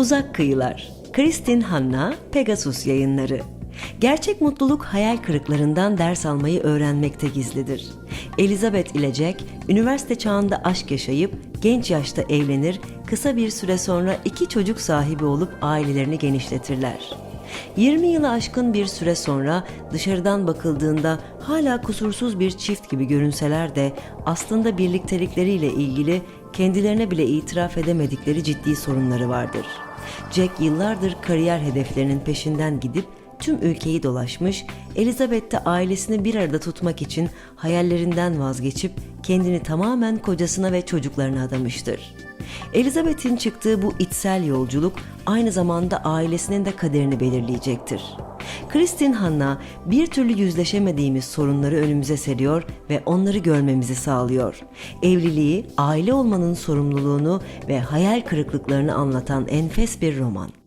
Uzak Kıyılar Kristin Hanna, Pegasus Yayınları Gerçek mutluluk hayal kırıklarından ders almayı öğrenmekte gizlidir. Elizabeth ile Jack, üniversite çağında aşk yaşayıp genç yaşta evlenir, kısa bir süre sonra iki çocuk sahibi olup ailelerini genişletirler. 20 yılı aşkın bir süre sonra dışarıdan bakıldığında hala kusursuz bir çift gibi görünseler de aslında birliktelikleriyle ilgili kendilerine bile itiraf edemedikleri ciddi sorunları vardır. Jack yıllardır kariyer hedeflerinin peşinden gidip tüm ülkeyi dolaşmış, Elizabeth de ailesini bir arada tutmak için hayallerinden vazgeçip kendini tamamen kocasına ve çocuklarına adamıştır. Elizabeth'in çıktığı bu içsel yolculuk aynı zamanda ailesinin de kaderini belirleyecektir. Kristin Hanna bir türlü yüzleşemediğimiz sorunları önümüze seriyor ve onları görmemizi sağlıyor. Evliliği, aile olmanın sorumluluğunu ve hayal kırıklıklarını anlatan enfes bir roman.